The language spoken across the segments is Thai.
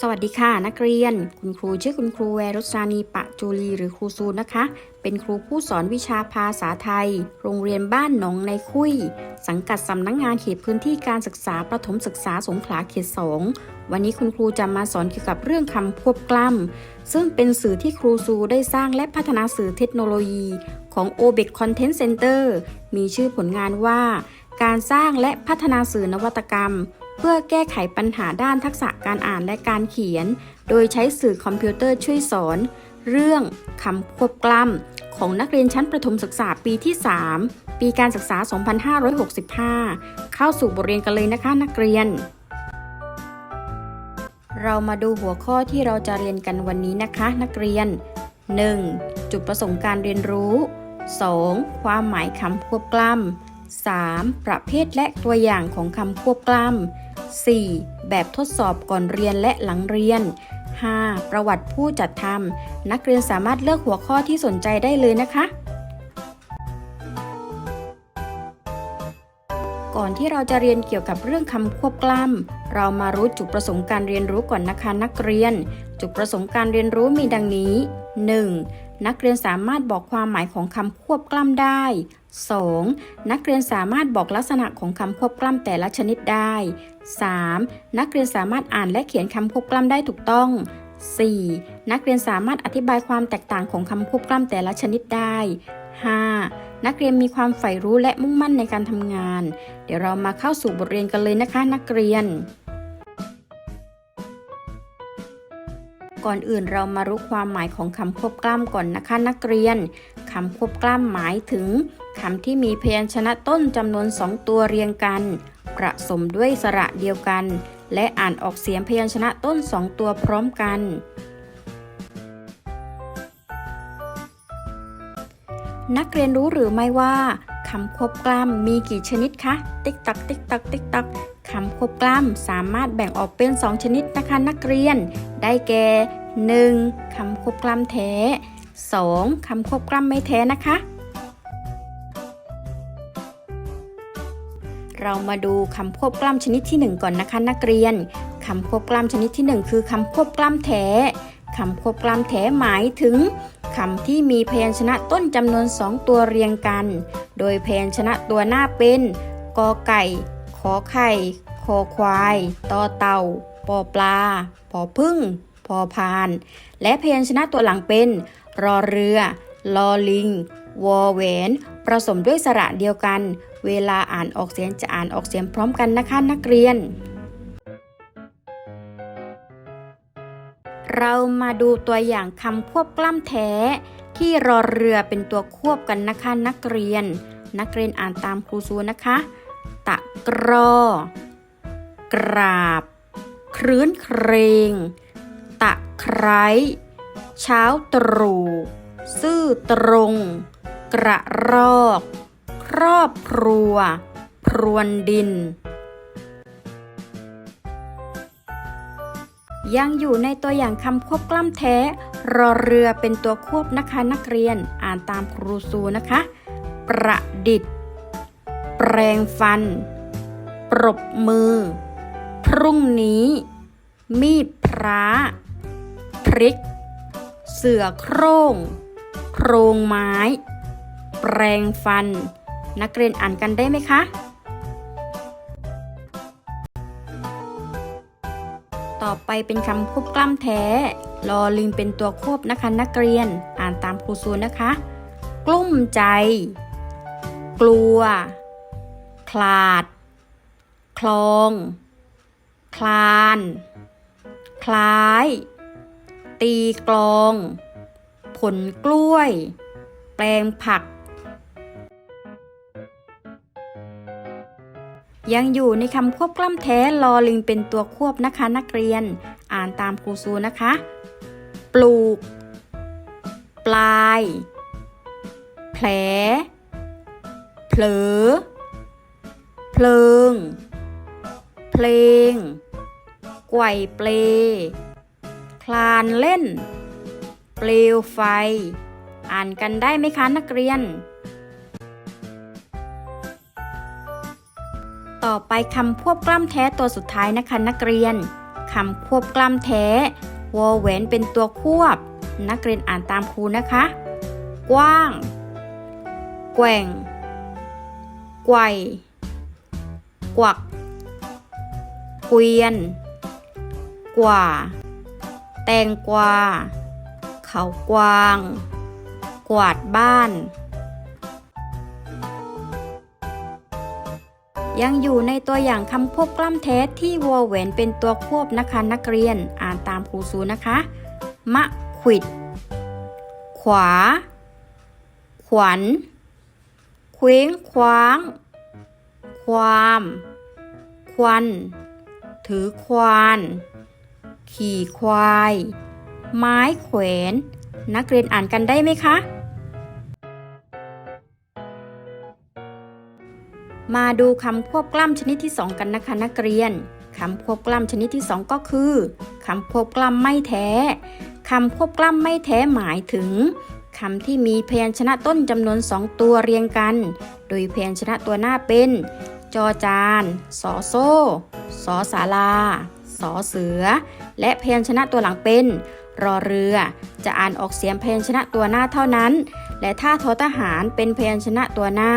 สวัสดีค่ะนักเรียน คุณครูชื่อคุณครูแวรุษรานีปะจูลีหรือครูซูนะคะ เป็นครูผู้สอนวิชาภาษาไทย โรงเรียนบ้านหนองในคุย สังกัดสำนักงงานเขตพื้นที่การศึกษาประถมศึกษาสงขลาเขตสองวันนี้คุณครูจะมาสอนเกี่ยวกับเรื่องคำควบกล้ำซึ่งเป็นสื่อที่ครูซูได้สร้างและพัฒนาสื่อเทคโนโลยีของ o b e c Content Center มีชื่อผลงานว่า การสร้างและพัฒนาสื่อนวัตกรรม เพื่อแก้ไขปัญหาด้านทักษะการอ่านและการเขียน โดยใช้สื่อคอมพิวเตอร์ช่วยสอน เรื่องคำควบกล้ำของนักเรียนชั้นประถมศึกษาปีที่ 3 ปีการศึกษา 2565 เข้าสู่บทเรียนกันเลยนะคะนักเรียน เรามาดูหัวข้อที่เราจะเรียนกันวันนี้นะคะ นักเรียน 1. จุดประสงค์การเรียนรู้ 2. ความหมายคำควบกล้ำ 3. ประเภทและตัวอย่างของคำควบกล้ำ 4. แบบทดสอบก่อนเรียนและหลังเรียน 5. ประวัติผู้จัดทำนักเรียนสามารถเลือกหัวข้อที่สนใจได้เลยนะคะ ก่อนที่เราจะเรียนเกี่ยวกับเรื่องคำควบกล้ำ เรามารู้จุดประสงค์การเรียนรู้ก่อนนะคะนักเรียน จุดประสงค์การเรียนรู้มีดังนี้ 1. นักเรียนสามารถบอกความหมายของคำควบกล้ำได้ 2. นักเรียนสามารถบอกลักษณะของคำควบกล้ำแต่ละชนิดได้ 3. นักเรียนสามารถอ่านและเขียนคำควบกล้ำได้ถูกต้อง 4. นักเรียนสามารถอธิบายความแตกต่างของคำควบกล้ำแต่ละชนิดได้ 5. นักเรียนมีความใฝ่รู้และมุ่งมั่นในการทำงาน เดี๋ยวเรามาเข้าสู่บทเรียนกันเลยนะคะนักเรียน ก่อนอื่นเรามารู้ความหมายของคำควบกล้ำก่อนนะคะนักเรียนคำควบกล้ำหมายถึงคำที่มีพยัญชนะต้นจำนวนสองตัวเรียงกันประสมด้วยสระเดียวกัน และอ่านออกเสียงพยัญชนะต้นสองตัวพร้อมกัน นักเรียนรู้หรือไม่ว่าคำควบกล้ำมีกี่ชนิดคะ ติ๊กตักติ๊กตักติ๊กตัก บกล้ำสามารถแบ่งออกเป็น 2 ชนิดนะคะนักเรียน ได้แก่ 1. คำควบกล้ำแท้ 2. คำควบกล้ำไม่แท้นะคะ เรามาดูคำควบกล้ำชนิดที่ 1 ก่อนนะคะนักเรียนคำควบกล้ำชนิดที่ 1 คือคำควบกล้ำแท้คำควบกล้ำแท้หมายถึงคำที่มีพยัญชนะต้นจำนวนสองตัวเรียงกัน โดยพยัญชนะตัวหน้าเป็นกอไก่ ขอไข่ คอควายตอเต่าปอปลาปอพึ่งพอพาน และพยัญชนะตัวหลังเป็น รอเรือ ลอลิง วอแหวนผสมด้วยสระเดียวกัน เวลาอ่านออกเสียงจะอ่านออกเสียงพร้อมกันนะคะนักเรียน เรามาดูตัวอย่างคำควบกล้ำแท้ ที่รอเรือเป็นตัวควบกันนะคะนักเรียน นักเรียนอ่านตามครูซูนะคะ ตะกรอ กราบ ครื้นเครงตะไคร้เช้าตรู่ซื่อตรง กระรอก ครอบครัว พรวนดิน ยังอยู่ในตัวอย่างคำควบกล้ำแท้ รอเรือเป็นตัวควบนะคะนักเรียนอ่านตามครูซูนะคะ ประดิษฐ์ แปรงฟัน ปรบมือ พรุ่งนี้ มีดพระพริก เสือโคร่งโครงไม้ แปรงฟัน นักเรียนอ่านกันได้ไหมคะ ต่อไปเป็นคำควบกล้ำแท้รอลิงเป็นตัวควบนะคะนักเรียน อ่านตามครูซูนะคะ กลุ้มใจ กลัว คลาด คลอง คลาน คล้าย ตีกลอง ผลกล้วย แปลงผัก ยังอยู่ในคำควบกล้ำแท้ลอลิงเป็นตัวควบนะคะนักเรียน อ่านตามครูซูนะคะ ปลูก ปลาย แผล เผลอ เพลิง เพลง ไกวเปล คลานเล่น เปลวไฟ อ่านกันได้ไหมคะนักเรียน ต่อไปคำควบกล้ำแท้ตัวสุดท้ายนะคะนักเรียนคำควบกล้ำแท้วอแหวนเป็นตัวควบ นักเรียนอ่านตามครูนะคะ กว้าง แกว่ง ไกวกวัก กวียน กว่า แตงกวา เขากวาง กวาดบ้าน ยังอยู่ในตัวอย่างคำควบกล้ำแท้ที่วอแหวนเป็นตัวควบนะคะนักเรียนอ่านตามครูซูนะคะ มะขิด ขวา ขวัญเคว้งคว้าง ความ ควัน ถือควาน ขี่ควาย ไม้แขวน นักเรียนอ่านกันได้ไหมคะ มาดูคำควบกล้ำชนิดที่2กันนะคะนักเรียนคำควบกล้ำชนิดที่2ก็คือคำควบกล้ำไม่แท้คำควบกล้ำไม่แท้หมายถึงคำที่มีพยัญชนะต้นจำนวนสองตัวเรียงกัน โดยพยัญชนะตัวหน้าเป็น จอจาน สอโซ่ สอสาลาสอเสือ และพยัญชนะตัวหลังเป็น รอเรือ จะอ่านออกเสียงพยัญชนะตัวหน้าเท่านั้น และถ้าทอทหารเป็นพยัญชนะตัวหน้า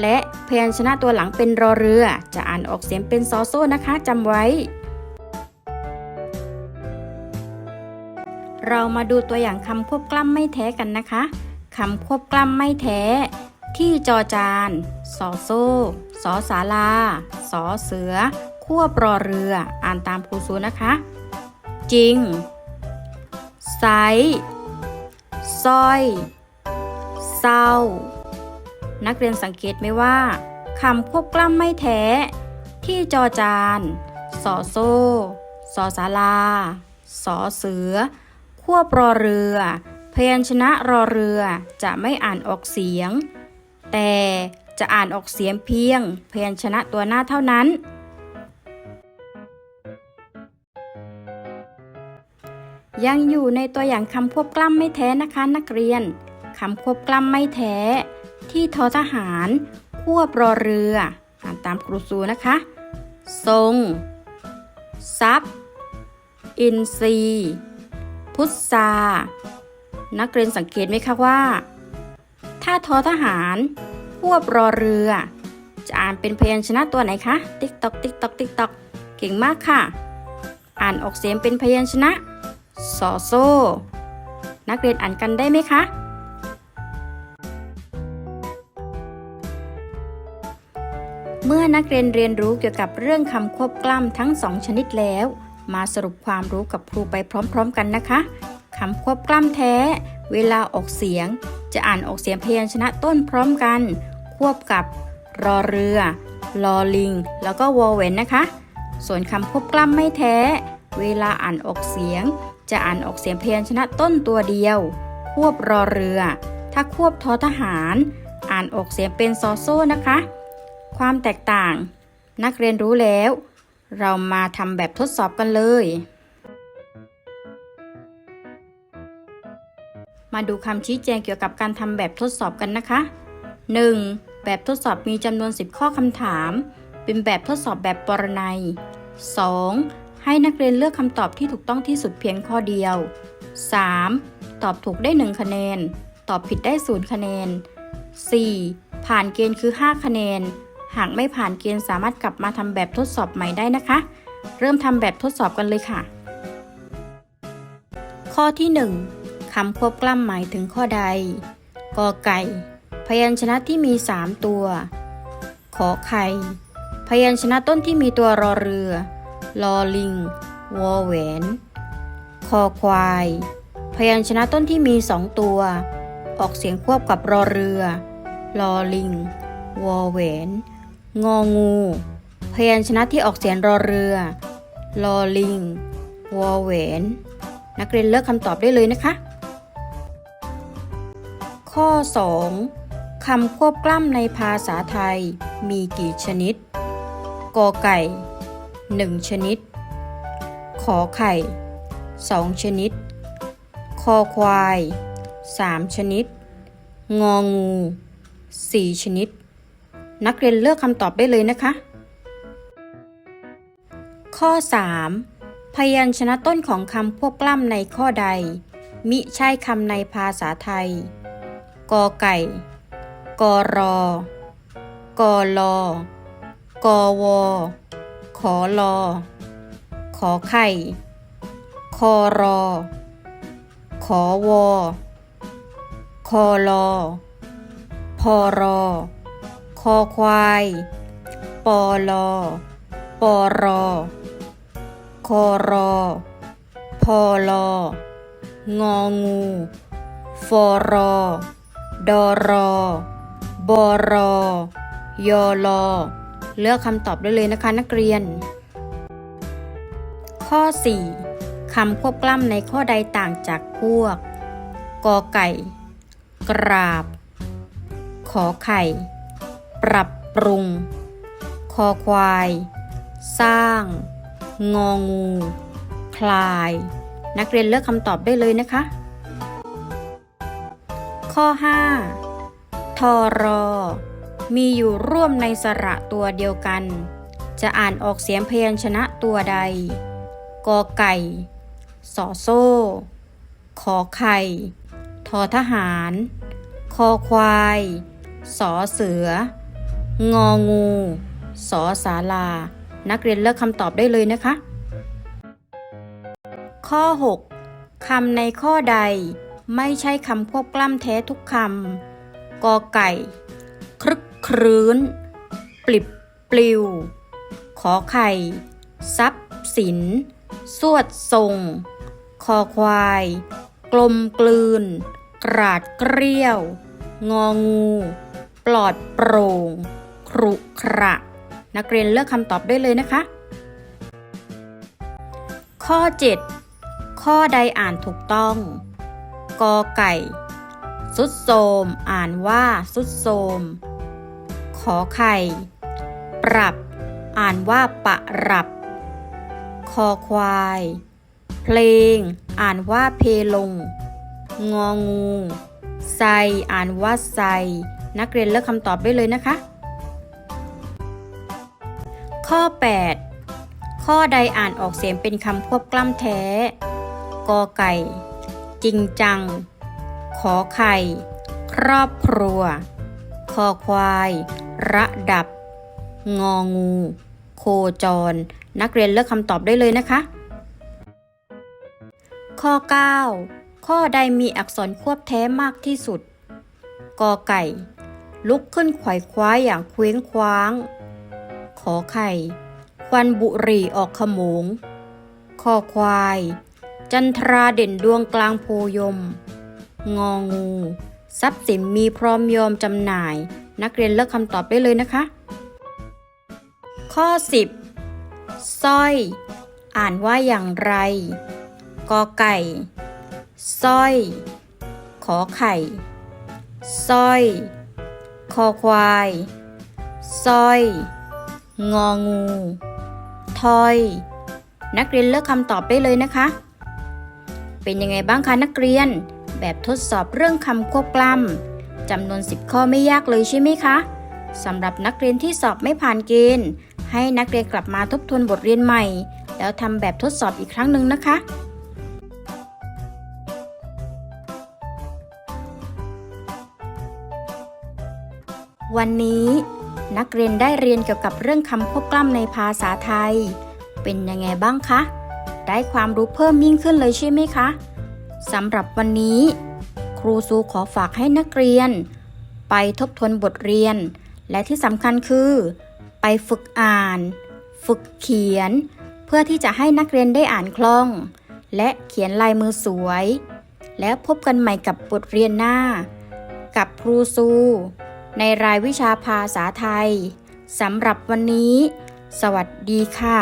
และพยัญชนะตัวหลังเป็นรอเรือ จะอ่านออกเสียงเป็นซอโซ่นะคะจำไว้ เรามาดูตัวอย่างคำควบกล้ำไม่แท้กันนะคะคำควบกล้ำไม่แท้ ที่จอจาน สอโซ่ สอสาลา สอเสือ ควบรอเรือ อ่านตามครูซูนะคะ จริง ไซสร้อย เศร้า นักเรียนสังเกตไหมว่าคำควบกล้ำไม่แท้ ที่จอจานสอโซ่สอสาลาสอเสือ ควบรอเรือ พยัญชนะรอเรือจะไม่อ่านออกเสียง แต่จะอ่านออกเสียงเพียง พยัญชนะตัวหน้าเท่านั้น ยังอยู่ในตัวอย่างคำควบกล้ำไม่แท้นะคะนักเรียนคำควบกล้ำไม่แท้ ที่ทอทหาร ควบรอเรือ อ่านตามครูซูนะคะ ทรงทรัพย์ อินทรีย์พุทธานักเรียนสังเกตไหมคะว่า ถ้าทอทหาร ควบรอเรือ จะอ่านเป็นพยัญชนะตัวไหนคะติ๊กตอกติ๊กตอกติ๊กตอกเก่งมากค่ะ อ่านออกเสียงเป็นพยัญชนะ สอโซ่นักเรียนอ่านกันได้ไหมคะ เมื่อนักเรียนเรียนรู้เกี่ยวกับเรื่องคำควบกล้ำทั้งสองชนิดแล้ว มาสรุปความรู้กับครูไปพร้อมๆกันนะคะคำควบกล้ำแท้ เวลาออกเสียง จะอ่านออกเสียงพยัญชนะต้นพร้อมกัน ควบกับ รอเรือ ลอลิง แล้วก็วอเวนนะคะ ส่วนคำควบกล้ำไม่แท้ เวลาอ่านออกเสียง จะอ่านออกเสียงเพยัญชนะต้นตัวเดียว ควบรอเรือ ถ้าควบทอทหาร อ่านออกเสียงเป็นซอโซ่นะคะ ความแตกต่าง นักเรียนรู้แล้ว เรามาทำแบบทดสอบกันเลย มาดูคำชี้แจงเกี่ยวกับการทำแบบทดสอบกันนะคะ 1. แบบทดสอบมีจำนวน 10 ข้อคำถาม เป็นแบบทดสอบแบบปรนัย 2. ให้นักเรียนเลือกคำตอบที่ถูกต้องที่สุดเพียงข้อเดียว 3. ตอบถูกได้ 1 คะแนน ตอบผิดได้ 0 คะแนน 4. ผ่านเกณฑ์คือ 5 คะแนน หากไม่ผ่านเกณฑ์สามารถกลับมาทำแบบทดสอบใหม่ได้นะคะ เริ่มทำแบบทดสอบกันเลยค่ะ ข้อที่ 1คำควบกล้ำหมายถึงข้อใด กอไก่ พยัญชนะที่มี 3 ตัว ขอไข่ พยัญชนะต้นที่มีตัวรอเรือ ลอลิง วอแหวน คอควาย พยัญชนะต้นที่มี2ตัว ออกเสียงควบกับรอเรือ ลอลิง วอแหวน งองู พยัญชนะที่ออกเสียงรอเรือ ลอลิง วอแหวน นักเรียนเลือกคำตอบได้เลยนะคะ ข้อ 2คำควบกล้ำในภาษาไทยมีกี่ชนิด กอไก่ 1 ชนิด ขอไข่ 2 ชนิด คอควาย 3 ชนิด งองู 4 ชนิด นักเรียนเลือกคำตอบได้เลยนะคะ ข้อ 3. พพยัญชนะต้นของคำควบกล้ำในข้อใด มิใช่คำในภาษาไทย กอไก่ กอรอกอลอกอวอ ขอลอขอไข่ คอรอ ขอวอคอลอพอรอ คอควาย ปอลอปอรอ คอรอ พอลอ งองูฟอรอ ดอรอบอรอยอลอ เลือกคำตอบได้เลยนะคะนักเรียน ข้อ 4คำควบกล้ำในข้อใดต่างจากพวก กอไก่ กราบ ขอไข่ ปรับปรุง คอควาย สร้าง งองู คลาย นักเรียนเลือกคำตอบได้เลยนะคะ ข้อ 5ทอรอ มีอยู่ร่วมในสระตัวเดียวกัน จะอ่านออกเสียงพยัญชนะตัวใด กอไก่ สอโซ่ ขอไข่ ทอทหาร คอควาย สอเสือ งองู สอสาลา นักเรียนเลือกคำตอบได้เลยนะคะ ข้อ 6 คำในข้อใดไม่ใช่คำควบกล้ำแท้ทุกคำกอไก่ ครื้น ปลิบปลิว ขอไข่ ทรัพย์สิน สวดทรง คอควาย กลมกลืน กราดเกลี้ยว งองู ปลอดโปร่ง ครุขระ นักเรียนเลือกคำตอบได้เลยนะคะ ข้อ 7 ข้อใดอ่านถูกต้องกอไก่ สุดโทมอ่านว่าสุดโทม อไข่ ปรับ อ่านว่าปะรับ คอควาย เพลง อ่านว่าเพลง งองูไซอ่านว่าไซนักเรียนเลือกคำตอบได้เลยนะคะ ข้อ 8 ข้อใดอ่านออกเสียงเป็นคำควบกล้ำแท้ กอไก่ จริงจัง ขอไข่ ครอบครัว คอควาย ระดับ งองู โคจร นักเรียนเลือกคำตอบได้เลยนะคะ ข้อ 9 ข้อใดมีอักษรควบแท้มากที่สุด กอไก่ ลุกขึ้นไขว่คว้าอย่างเคว้งคว้าง ขอไข่ ควันบุหรี่ออกขโมงคอควาย จันทราเด่นดวงกลางโพยม งองู ทรัพย์สินมีพร้อมยอมจำหน่าย นักเรียนเลือกคำตอบได้เลยนะคะ ข้อ 10สร้อย อ่านว่าอย่างไร กอไก่สร้อย ขอไข่สร้อย คอควายสร้อย งองูทอย นักเรียนเลือกคำตอบได้เลยนะคะ เป็นยังไงบ้างคะนักเรียน แบบทดสอบเรื่องคำควบกล้ำ จำนวน 10 ข้อไม่ยากเลยใช่ไหมคะสำหรับนักเรียนที่สอบไม่ผ่านเกณฑ์ ให้นักเรียนกลับมาทบทวนบทเรียนใหม่ แล้วทำแบบทดสอบอีกครั้งหนึ่งนะคะวันนี้นักเรียนได้เรียนเกี่ยวกับเรื่องคำควบกล้ำในภาษาไทย เป็นยังไงบ้างคะ ได้ความรู้เพิ่มยิ่งขึ้นเลยใช่ไหมคะสำหรับวันนี้ ครูซูขอฝากให้นักเรียน ไปทบทวนบทเรียน และที่สำคัญคือ ไปฝึกอ่าน ฝึกเขียน เพื่อที่จะให้นักเรียนได้อ่านคล่อง และเขียนลายมือสวย แล้วพบกันใหม่กับบทเรียนหน้า กับครูซู ในรายวิชาภาษาไทยสำหรับวันนี้ สวัสดีค่ะ